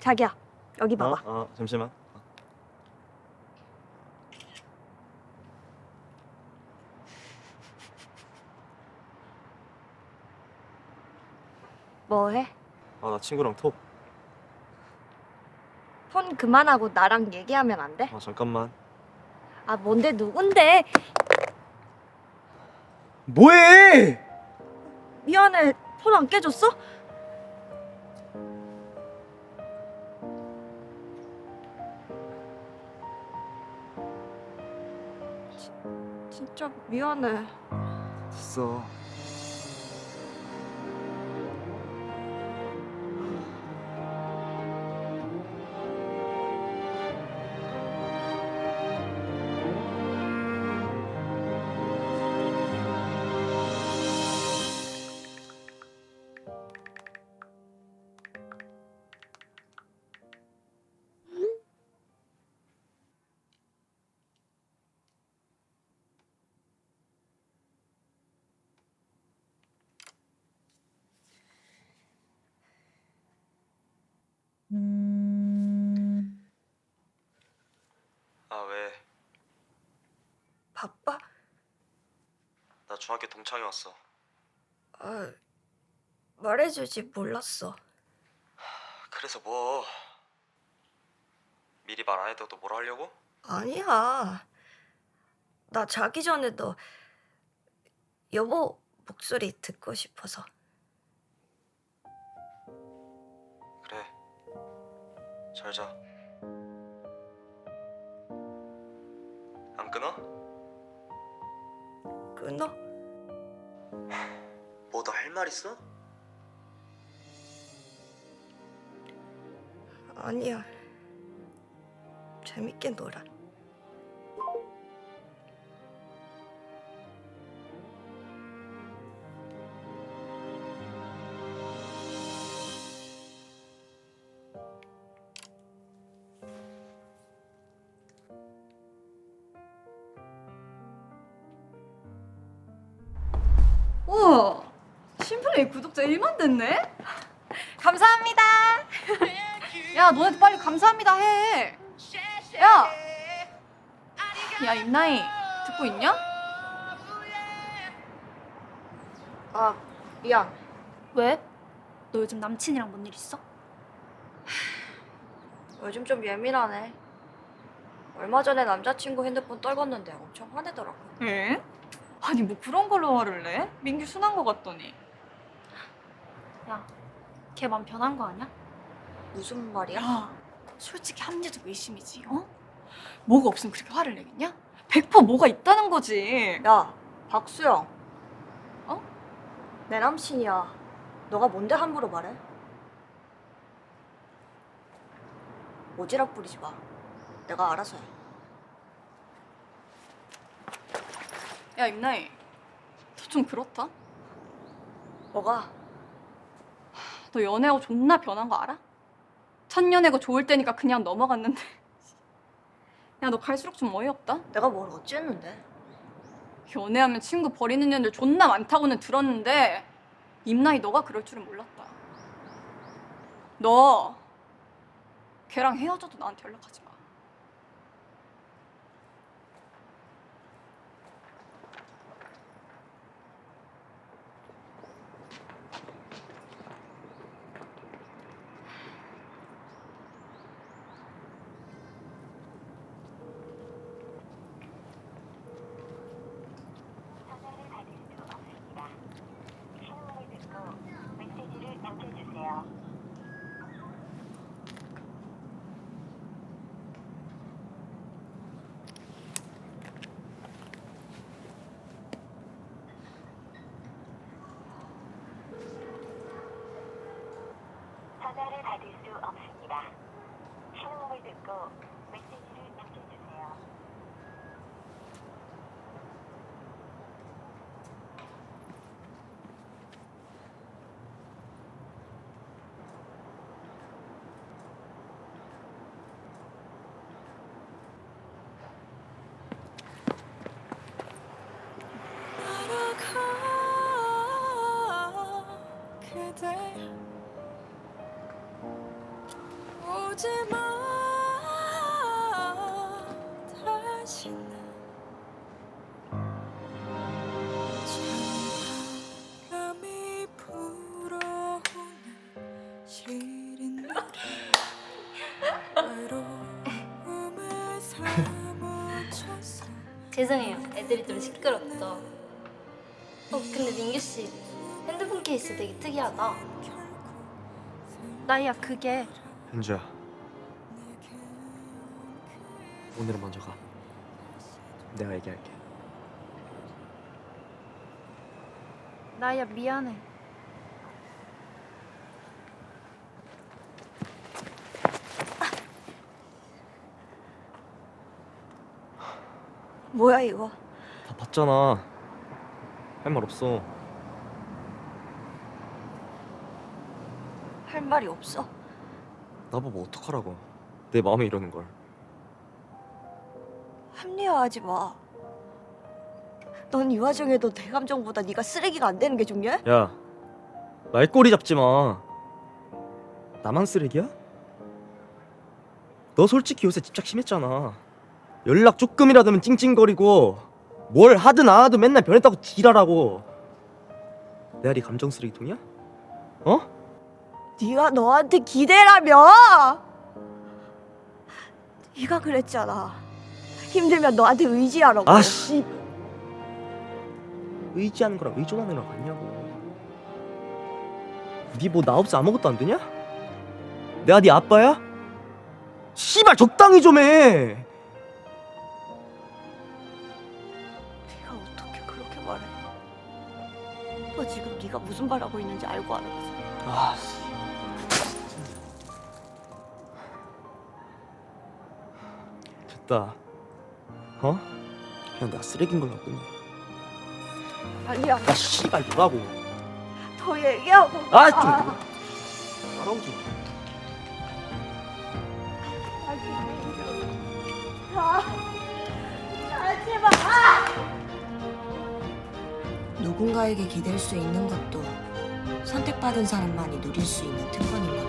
자기야 여기 봐봐. 어, 어, 잠시만. 뭐해? 아, 나 친구랑 톡. 폰 그만하고 나랑 얘기하면 안 돼? 아, 잠깐만. 아 뭔데 누군데? 뭐해? 미안해 폰 안 깨졌어? 지- 진짜 미안해. 됐어. 아, 왜? 바빠? 나 중학교 동창회 왔어. 아 말해주지 몰랐어. 그래서 뭐? 미리 말 안 해도 너 뭐라 하려고? 아니야. 나 자기 전에 너 여보 목소리 듣고 싶어서. 그래. 잘 자. 안 끊어? 끊어? 뭐더할말 있어? 아니야. 재밌게 놀아. 우와 심플레이 구독자 1만 됐네? 감사합니다 야 너네 빨리 감사합니다 해 야! 야 임나희 듣고 있냐? 아 미안. 왜? 너 요즘 남친이랑 뭔 일 있어? 요즘 좀 예민하네. 얼마 전에 남자친구 핸드폰 떨궜는데 엄청 화내더라고. 에? 아니 뭐 그런 걸로 화를 내? 민규 순한 거 같더니 야 걔 맘 변한 거 아니야? 무슨 말이야? 야 솔직히 합리적 의심이지 어? 뭐가 없으면 그렇게 화를 내겠냐? 100% 뭐가 있다는 거지 야 박수영. 어? 내 남친이야. 너가 뭔데 함부로 말해? 오지랖 부리지 마. 내가 알아서 해. 야 임나희 너 좀 그렇다 뭐가? 너 연애하고 존나 변한 거 알아? 첫 연애고 좋을 때니까 그냥 넘어갔는데 야 너 갈수록 좀 어이없다 내가 뭘 어찌했는데? 연애하면 친구 버리는 년들 존나 많다고는 들었는데 임나희 너가 그럴 줄은 몰랐다 너 걔랑 헤어져도 나한테 연락하지 마 전화를 받을 수 없습니다. 신호를 듣고 메시지를 남겨주세요. 전화를 받을 수 없습니다. 신호를 듣고 메시지를 남겨주세요. 그대 오지 마 다시 바람이 불어오는 시린 사무쳐서 죄송해요. 애들이 좀 시끄럽죠. 어, 근데 민규 씨 핸드폰 케이스 되게 특이하다. 나이야 그게 현주야 오늘은 먼저 가 내가 얘기할게 나이야 미안해. 뭐야 이거? 다 봤잖아 할 말 없어 할 말이 없어. 나보고 어떡하라고 내 마음에 이러는 걸 합리화하지 마. 넌 이 와중에도 내 감정보다 네가 쓰레기가 안 되는 게 중요해? 야, 말꼬리 잡지 마. 나만 쓰레기야? 너 솔직히 요새 집착 심했잖아. 연락 조금이라도 하면 찡찡거리고 뭘 하든 안 하든 맨날 변했다고 지랄하고. 내가 네 감정 쓰레기통이야? 어? 네가 너한테 기대라며. 네가 그랬잖아. 힘들면 너한테 의지하라고. 아 씨. 의지하는 거랑 의존하는 거랑 같냐고. 네뭐나 없이 아무것도 안 되냐? 내가 네 아빠야? 씨발 적당히 좀 해. 네가 어떻게 그렇게 말해? 너 지금 네가 무슨 말 하고 있는지 알고 하는 거지. 아, 씨. 됐다. 어? 그냥 내가 쓰레기인 걸로 끝내. 아니야, 아, 씨발 뭐라고? 더 얘기하고. 아, 좀. 따라오지. 누군가에게 기댈 수 있는 것도 선택받은 사람만이 누릴 수 있는 특권인 것